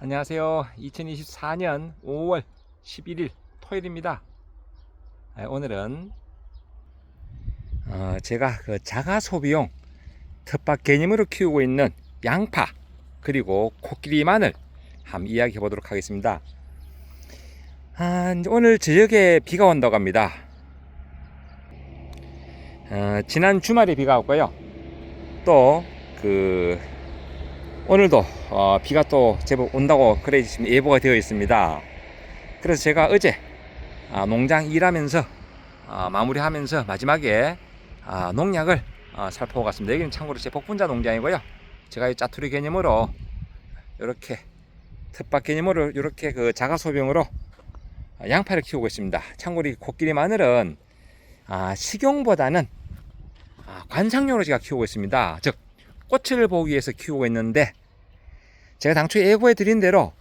안녕하세요. 2024년 5월 11일 토요일입니다. 아, 오늘은 어, 제가 그 자가 소비용 텃밭 개념으로 키우고 있는 양파 그리고 코끼리 마늘 한번 이야기해 보도록 하겠습니다. 아, 오늘 저녁에 비가 온다고 합니다. 어, 지난 주말에 비가 왔고요. 또그 오늘도 어, 비가 또 제법 온다고 그래 지금 예보가 되어 있습니다. 그래서 제가 어제 아, 농장 일하면서 아, 마무리하면서 마지막에 아, 농약을 아, 살펴보고 갔습니다. 여기는 참고로 제 복분자 농장이고요. 제가 이 짜투리 개념으로 이렇게 텃밭 개념으로 이렇게 그 자가 소병으로 아, 양파를 키우고 있습니다. 참고로 이 코끼리 마늘은 아, 식용보다는 아, 관상용으로 제가 키우고 있습니다. 즉 꽃을 보기 위해서 키우고 있는데 제가 당초에 예고해 드린 대로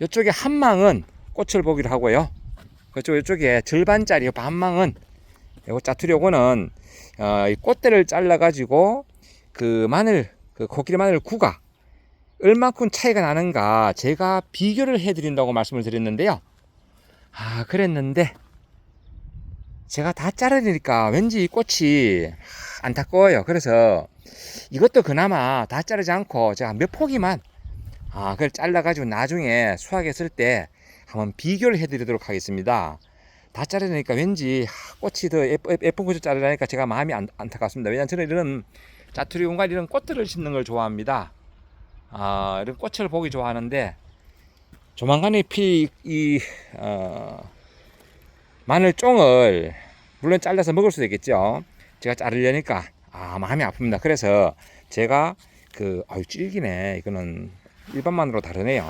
이쪽에 한 망은 꽃을 보기로 하고요. 그쪽 이쪽에 절반짜리 반망은 이거 짜투리 요거는 어, 이 꽃대를 잘라 가지고 그 마늘 그 코끼리 마늘 구가 얼마큼 차이가 나는가 제가 비교를 해 드린다고 말씀을 드렸는데요. 아 그랬는데 제가 다 자르니까 왠지 이 꽃이 안타까워요. 그래서 이것도 그나마 다 자르지 않고 제가 몇 포기만 아, 그걸 잘라가지고 나중에 수확했을 때 한번 비교를 해드리도록 하겠습니다. 다 자르니까 왠지 하, 꽃이 더 예쁜, 것을 자르라니까 제가 마음이 안, 안타깝습니다. 왜냐하면 저는 이런 짜투리 공간 이런 꽃들을 심는 걸 좋아합니다. 아, 이런 꽃을 보기 좋아하는데 조만간에 필, 이, 어, 마늘종을 물론 잘라서 먹을 수도 있겠죠. 제가 자르려니까 아, 마음이 아픕니다. 그래서 제가 그, 아유, 질기네. 이거는 일반만으로 다르네요.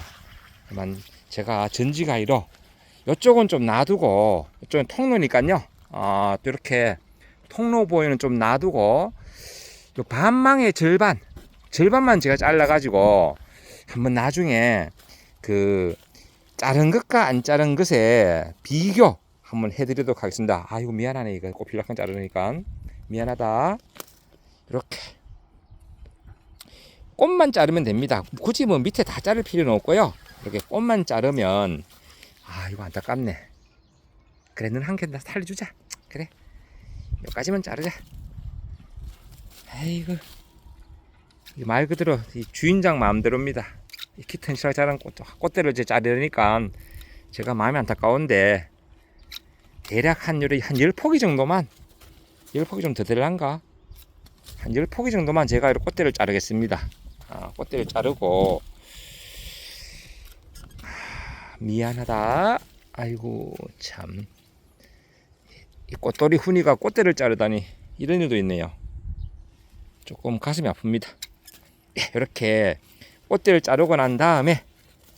그만 제가 전지가위로 이쪽은 좀 놔두고 이쪽은 통로니까요. 아, 또 이렇게 통로 보이는 좀 놔두고 요 반망의 절반 절반만 제가 잘라 가지고 한번 나중에 그 자른 것과 안 자른 것에 비교 한번 해드리도록 하겠습니다. 아이고 미안하네 이거 꽃필락한 자르니까 미안하다. 이렇게 꽃만 자르면 됩니다. 굳이 뭐 밑에 다 자를 필요는 없고요. 이렇게 꽃만 자르면 아 이거 안타깝네. 그래 눈한개 살려주자. 그래 여기까지만 자르자. 아이고 이말 그대로 이 주인장 마음대로입니다. 이 키튼 시락 자란 꽃, 꽃대를 이제 자르니까 제가 마음이 안타까운데 대략 한 요리 한 10포기 정도만 10포기 좀 더 될란가? 한 10포기 정도만 제가 꽃대를 자르겠습니다. 아, 꽃대를 자르고 아, 미안하다. 아이고 참. 이 꽃돌이 훈이가 꽃대를 자르다니 이런 일도 있네요. 조금 가슴이 아픕니다. 예, 이렇게 꽃대를 자르고 난 다음에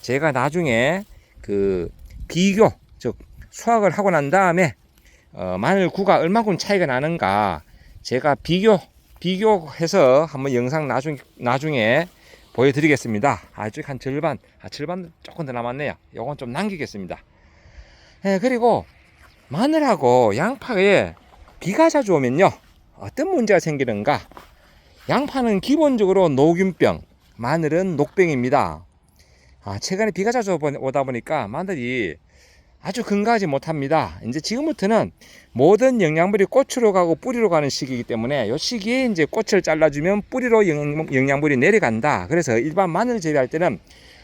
제가 나중에 그 비교 즉 수확을 하고 난 다음에 어, 마늘 구가 얼마큼 차이가 나는가 제가 비교 비교해서 한번 영상 나중 나중에 보여드리겠습니다. 아직 한 절반, 아, 절반 조금 더 남았네요. 요건 좀 남기겠습니다. 예, 그리고 마늘하고 양파에 비가 자주 오면요 어떤 문제가 생기는가? 양파는 기본적으로 녹균병, 마늘은 녹병입니다. 아, 최근에 비가 자주 오다 보니까 마늘이 아주 건강하지 못합니다. 이제 지금부터는 모든 영양분이 꽃으로 가고 뿌리로 가는 시기이기 때문에 이 시기에 이제 꽃을 잘라주면 뿌리로 영, 영양 분이 내려간다. 그래서 일반 마늘 재배할 때는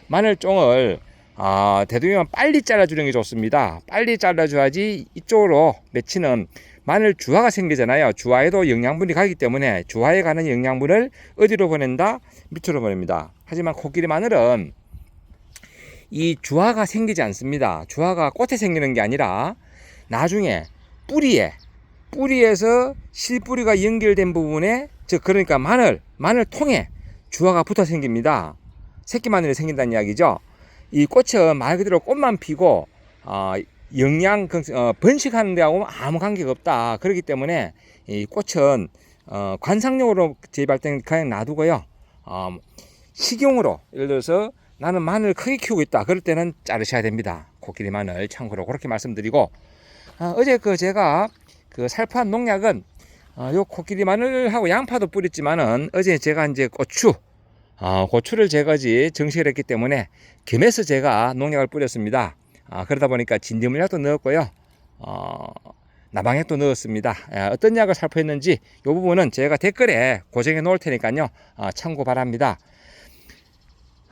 마늘 종을 아, 대두면 빨리 잘라주는 게 좋습니다. 빨리 잘라줘야지 이쪽으로 맺히는 마늘 주화가 생기잖아요. 주화에도 영양분이 가기 때문에 주화에 가는 영양분을 어디로 보낸다? 밑으로 보냅니다. 하지만 코끼리 마늘은 이 주화가 생기지 않습니다. 주화가 꽃에 생기는 게 아니라 나중에 뿌리에 뿌리에서 실뿌리가 연결된 부분에 즉 그러니까 마늘 마늘 통에 주화가 붙어 생깁니다. 새끼 마늘이 생긴다는 이야기죠. 이 꽃은 말 그대로 꽃만 피고 어, 영양 어, 번식하는 데하고 아무 관계가 없다. 그렇기 때문에 이 꽃은 어, 관상용으로 재배할 때는 그냥 놔두고요. 어, 식용으로 예를 들어서 나는 마늘 크게 키우고 있다. 그럴 때는 자르셔야 됩니다. 코끼리 마늘 참고로 그렇게 말씀드리고 어, 제 그 제가 그 살포한 농약은 어, 요 코끼리 마늘하고 양파도 뿌렸지만은 어제 제가 이제 고추 어, 고추를 제거지 정식을 했기 때문에 겸해서 제가 농약을 뿌렸습니다. 아, 그러다 보니까 진딧물약도 넣었고요. 어, 나방약도 넣었습니다. 예, 어떤 약을 살포했는지 이 부분은 제가 댓글에 고정해 놓을 테니까요. 아, 참고 바랍니다.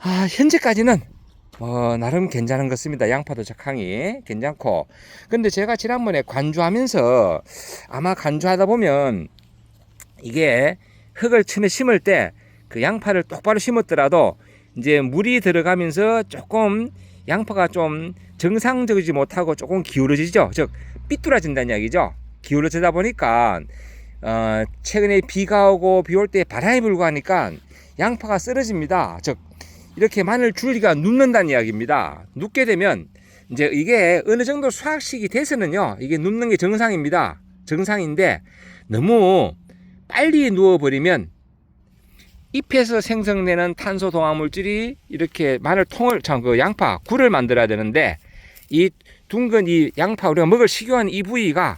아, 현재까지는 어, 나름 괜찮은 것 같습니다. 양파도 적항이 괜찮고. 근데 제가 지난번에 관주하면서 아마 관주하다 보면 이게 흙을 처음에 심을 때 그 양파를 똑바로 심었더라도 이제 물이 들어가면서 조금 양파가 좀 정상적이지 못하고 조금 기울어지죠. 즉 삐뚤어진다는 이야기죠. 기울어지다 보니까 어, 최근에 비가 오고 비 올 때 바람이 불고 하니까 양파가 쓰러집니다. 즉 이렇게 마늘 줄기가 눕는다는 이야기입니다. 눕게 되면 이제 이게 어느 정도 수확식이 돼서는요, 이게 눕는 게 정상입니다. 정상인데 너무 빨리 누워버리면 잎에서 생성되는 탄소 동화 물질이 이렇게 마늘 통을 참 그 양파 굴을 만들어야 되는데 이 둥근 이 양파 우리가 먹을 식용한 이 부위가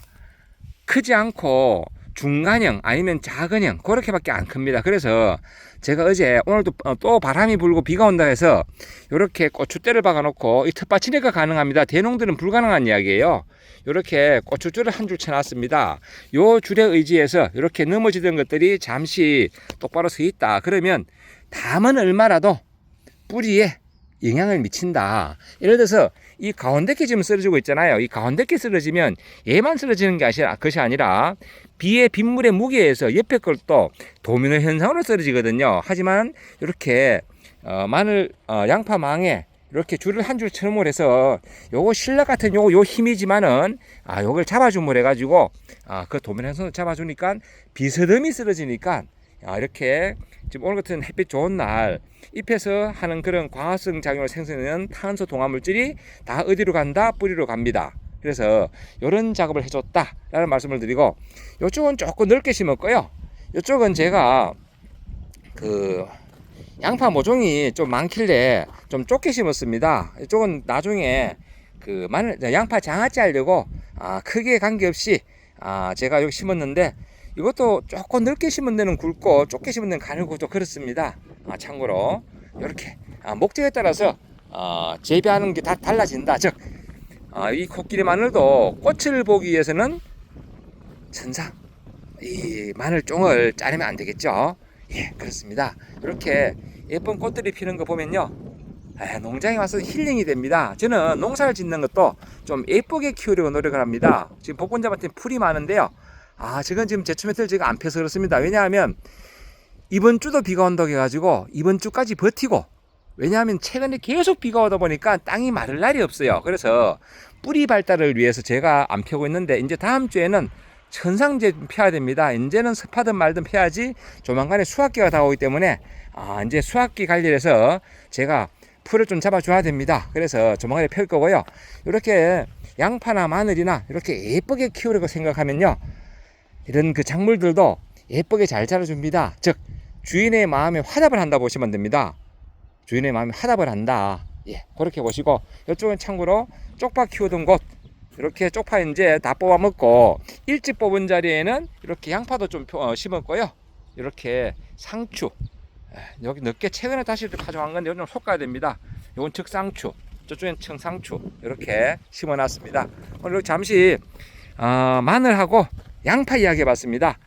크지 않고 중간형 아니면 작은형 그렇게밖에 안 큽니다. 그래서 제가 어제 오늘도 어, 또 바람이 불고 비가 온다 해서 이렇게 고추대를 박아놓고 이 텃밭치니까 가능합니다. 대농들은 불가능한 이야기예요. 이렇게 고추줄을 한 줄 쳐놨습니다. 요 줄에 의지해서 이렇게 넘어지던 것들이 잠시 똑바로 서 있다. 그러면 담은 얼마라도 뿌리에 영향을 미친다. 예를 들어서 이 가운데 게 지금 쓰러지고 있잖아요. 이 가운데 게 쓰러지면 얘만 쓰러지는 게 아시- 것이 아니라 비의 빗물의 무게에서 옆에 것도 도미노 현상으로 쓰러지거든요. 하지만 이렇게 어, 마늘 어, 양파 망에 이렇게 줄을 한줄 처럼을 해서 요거 실력 같은 요거 요 힘이지만은 아 요걸 잡아줌을 해가지고 아그 도미노 현상을 잡아주니까 비스듬히 쓰러지니까 아, 이렇게 지금 오늘 같은 햇빛 좋은 날 잎에서 하는 그런 광합성 작용을 생성하는 탄소 동화 물질이 다 어디로 간다? 뿌리로 갑니다. 그래서 이런 작업을 해줬다라는 말씀을 드리고 이쪽은 조금 넓게 심었고요. 이쪽은 제가 그 양파 모종이 좀 많길래 좀 좁게 심었습니다. 이쪽은 나중에 그 마늘 양파 장아찌 하려고 아 크게 관계없이 아 제가 여기 심었는데 이것도 조금 넓게 심은 데는 굵고 좁게 심은 데는 가늘고 또 그렇습니다. 아, 참고로 이렇게 아, 목적에 따라서 어, 재배하는 게 다 달라진다. 즉, 아, 이 코끼리 마늘도 꽃을 보기 위해서는 천상 이 마늘 종을 자르면 안 되겠죠. 예, 그렇습니다. 이렇게 예쁜 꽃들이 피는 거 보면요. 아, 농장에 와서 힐링이 됩니다. 저는 농사를 짓는 것도 좀 예쁘게 키우려고 노력을 합니다. 지금 복분자밭에 풀이 많은데요. 아, 지금 지금 제초메트를 제가 안 펴서 그렇습니다. 왜냐하면 이번 주도 비가 온다고 해가지고 이번 주까지 버티고 왜냐하면 최근에 계속 비가 오다 보니까 땅이 마를 날이 없어요. 그래서 뿌리 발달을 위해서 제가 안 펴고 있는데 이제 다음 주에는 천상제 펴야 됩니다. 이제는 습하든 말든 펴야지 조만간에 수학기가 다가오기 때문에 아, 이제 수학기 관련해서 제가 풀을 좀 잡아줘야 됩니다. 그래서 조만간에 펼 거고요. 이렇게 양파나 마늘이나 이렇게 예쁘게 키우려고 생각하면요. 이런 그 작물들도 예쁘게 잘 자라줍니다. 즉 주인의 마음에 화답을 한다 보시면 됩니다. 주인의 마음에 화답을 한다. 예, 그렇게 보시고 이쪽은 참고로 쪽파 키우던 곳 이렇게 쪽파 이제 다 뽑아 먹고 일찍 뽑은 자리에는 이렇게 양파도 좀 표- 어, 심었고요. 이렇게 상추 예, 여기 늦게 최근에 다시 가져간 건데 좀 솎아야 됩니다. 이건 측상추 저쪽엔 청상추 이렇게 심어놨습니다. 오늘 잠시 어, 마늘하고 양파 이야기 해봤습니다.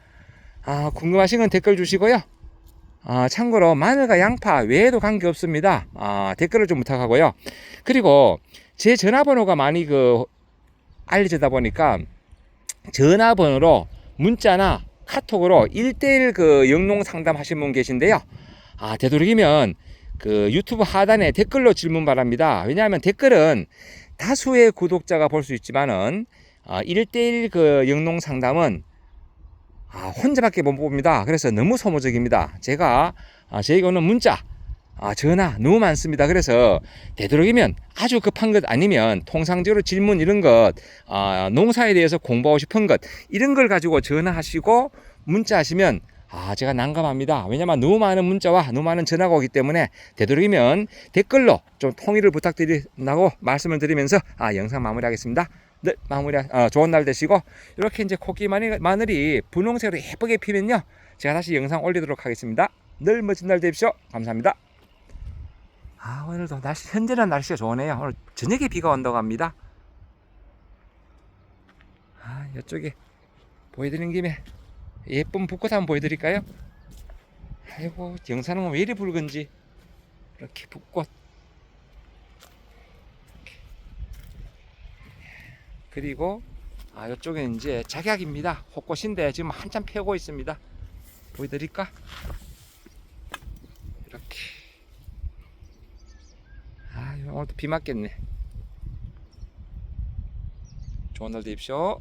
아, 궁금하신 건 댓글 주시고요. 아, 참고로 마늘과 양파 외에도 관계 없습니다. 아, 댓글을 좀 부탁하고요. 그리고 제 전화번호가 많이 그 알려지다 보니까 전화번호로 문자나 카톡으로 1대1 그 영농 상담 하신 분 계신데요. 아, 되도록이면 그 유튜브 하단에 댓글로 질문 바랍니다. 왜냐하면 댓글은 다수의 구독자가 볼 수 있지만은 아, 1대1 그 영농 상담은 아, 혼자밖에 못 봅니다. 그래서 너무 소모적입니다. 제가 아, 저에게 오는 문자, 아, 전화 너무 많습니다. 그래서 되도록이면 아주 급한 것 아니면 통상적으로 질문 이런 것, 아, 농사에 대해서 공부하고 싶은 것 이런 걸 가지고 전화하시고 문자하시면 아, 제가 난감합니다. 왜냐면 너무 많은 문자와 너무 많은 전화가 오기 때문에 되도록이면 댓글로 좀 통일을 부탁드린다고 말씀을 드리면서 아, 영상 마무리하겠습니다. 네, 마무리, 어, 좋은 날 되시고, 이렇게 이제 마늘, 마늘이 분홍색으로 예쁘게 피면요. 제가 다시 영상 올리도록 하겠습니다. 늘 멋진 날 되십시오. 감사합니다. 아 오늘도 날씨 현재는 날씨가 좋으네요. 오늘 저녁에 비가 온다고 합니다. 아 이쪽에 보여드리는 김에 예쁜 붓꽃 한번 보여드릴까요? 아이고 영산은 왜 이리 붉은지 이렇게 붓꽃 그리고 아 이쪽에 이제 작약입니다. 호꽃인데 지금 한참 펴고 있습니다. 보여드릴까? 이렇게 아 오늘도 비 맞겠네. 좋은 날 되십시오.